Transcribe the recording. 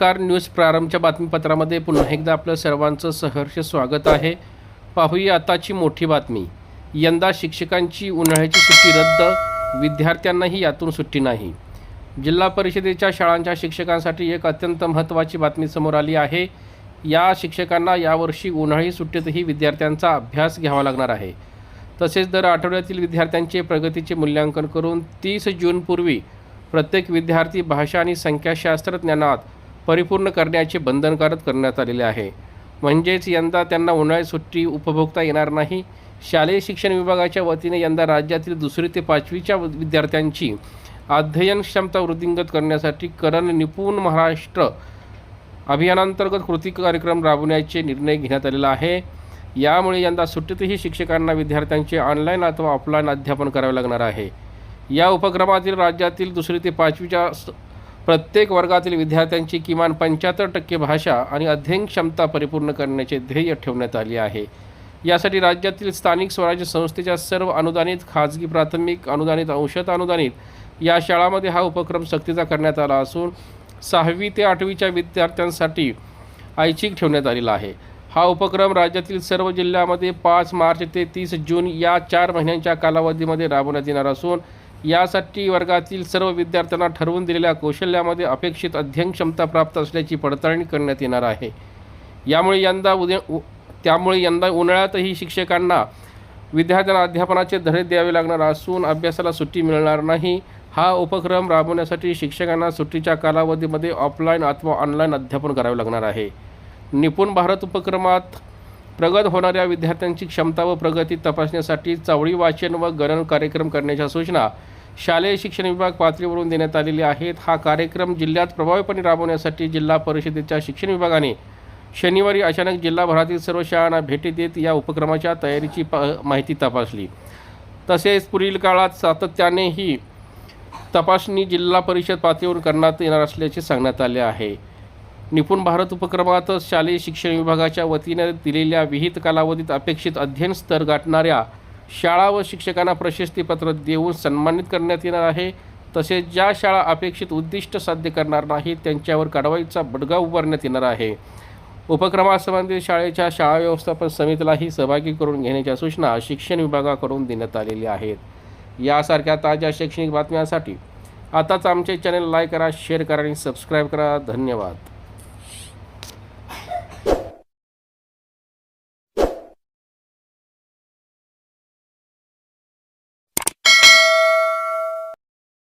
Car news प्रारंभच्या बातमीपत्रामध्ये पुन्हा एकदा आपलं सर्वांचं सहर्ष स्वागत आहे. पाहूया आताची मोठी बातमी. यंदा शिक्षकांची उन्हाळ्याची सुट्टी रद्द विद्यार्थ्यांनाही यातून सुट्टी नाही. जिल्हा परिषदेच्या शाळांच्या शिक्षकांसाठी एक अत्यंत महत्त्वाची बातमी समोर आली आहे. या शिक्षकांना यावर्षी उन्हाळी सुट्टीतही विद्यार्थ्यांचा अभ्यास घ्यावा लागणार आहे. तसेच दर आठवड्यातील विद्यार्थ्यांचे प्रगतीचे मूल्यांकन करून तीस जूनपूर्वी प्रत्येक विद्यार्थी भाषा आणि संख्याशास्त्र ज्ञानात परिपूर्ण करण्याचे बंधनकारक करण्यात आलेले आहे. म्हणजेच यंदा त्यांना उन्हाळी सुट्टी उपभोगता येणार नाही. शालेय शिक्षण विभागाच्या वतीने यंदा राज्यातील दुसरी ते पाचवीच्या विद्यार्थ्यांची अध्ययन क्षमता वृद्धिंगत करण्यासाठी करण निपुण महाराष्ट्र अभियानांतर्गत कृती कार्यक्रम राबवण्याचे निर्णय घेण्यात आलेला आहे. यामुळे यंदा सुट्टीतही शिक्षकांना विद्यार्थ्यांचे ऑनलाईन अथवा ऑफलाईन अध्यापन करावे लागणार आहे. या उपक्रमातील राज्यातील दुसरी ते पाचवीच्या प्रत्येक वर्गातील विद्यार्थ्यांची किमान पंच्याहत्तर टक्के भाषा आणि अध्ययन क्षमता परिपूर्ण करण्याचे ध्येय ठेवण्यात आले आहे. यासाठी राज्यातील स्थानिक स्वराज्य संस्थेच्या सर्व अनुदानित खाजगी प्राथमिक अनुदानित अंशत अनुदानित या शाळांमध्ये हा उपक्रम सक्तीचा करण्यात आला असून सहावी ते आठवीच्या विद्यार्थ्यांसाठी ऐच्छिक ठेवण्यात आलेला आहे. हा उपक्रम राज्यातील सर्व जिल्ह्यामध्ये पाच मार्च ते तीस जून या चार महिन्यांच्या कालावधीमध्ये राबवण्यात येणार असून यासाठी वर्गातील सर्व विद्यार्थ्यांना ठरवून दिलेल्या कौशल्यामध्ये अपेक्षित अध्ययन क्षमता प्राप्त असल्याची पडताळणी करण्यात येणार आहे. यामुळे यंदा उद्या उ- त्यामुळे यंदा उन्हाळ्यातही शिक्षकांना विद्यार्थ्यांना अध्यापनाचे धडे द्यावे लागणार असून अभ्यासाला सुट्टी मिळणार नाही. हा उपक्रम राबवण्यासाठी शिक्षकांना सुट्टीच्या कालावधीमध्ये ऑफलाईन अथवा ऑनलाईन अध्यापन करावे लागणार आहे. निपुण भारत उपक्रमात प्रगत होणाऱ्या विद्यार्थ्यांची क्षमता व प्रगती तपासण्यासाठी चावळी वाचन व गणन कार्यक्रम करण्याच्या सूचना शालेय शिक्षण विभाग पातळीवरून देण्यात आलेली आहेत. हा कार्यक्रम जिल्ह्यात प्रभावीपणे राबवण्यासाठी जिल्हा परिषदेच्या शिक्षण विभागाने शनिवारी अचानक जिल्हाभरातील सर्व शाळांना भेटी देत या उपक्रमाच्या तयारीची प माहिती तपासली. तसेच पुढील काळात सातत्याने ही तपासणी जिल्हा परिषद पातळीवर करण्यात येणार असल्याचे सांगण्यात आले आहे. निपुण भारत उपक्रमात शालेय शिक्षण विभागाच्या वतीने दिलेल्या विहित कालावधीत अपेक्षित अध्ययन स्तर गाठणाऱ्या शाळा व शिक्षकांना प्रशस्तीपत्र देऊन सन्मानित करण्यात येणार आहे. तसेच ज्या शाळा अपेक्षित उद्दिष्ट साध्य करणार नाहीत त्यांच्यावर कारवाईचा बडगा उभारण्यात येणार आहे. उपक्रमासंबंधी शाळेच्या शाळा व्यवस्थापन समितीलाही सहभागी करून घेण्याच्या सूचना शिक्षण विभागाकडून देण्यात आलेल्या आहेत. यासारख्या ताज्या शैक्षणिक बातम्यांसाठी आताच आमचे चॅनल लाईक करा शेअर करा आणि सबस्क्राईब करा. धन्यवाद.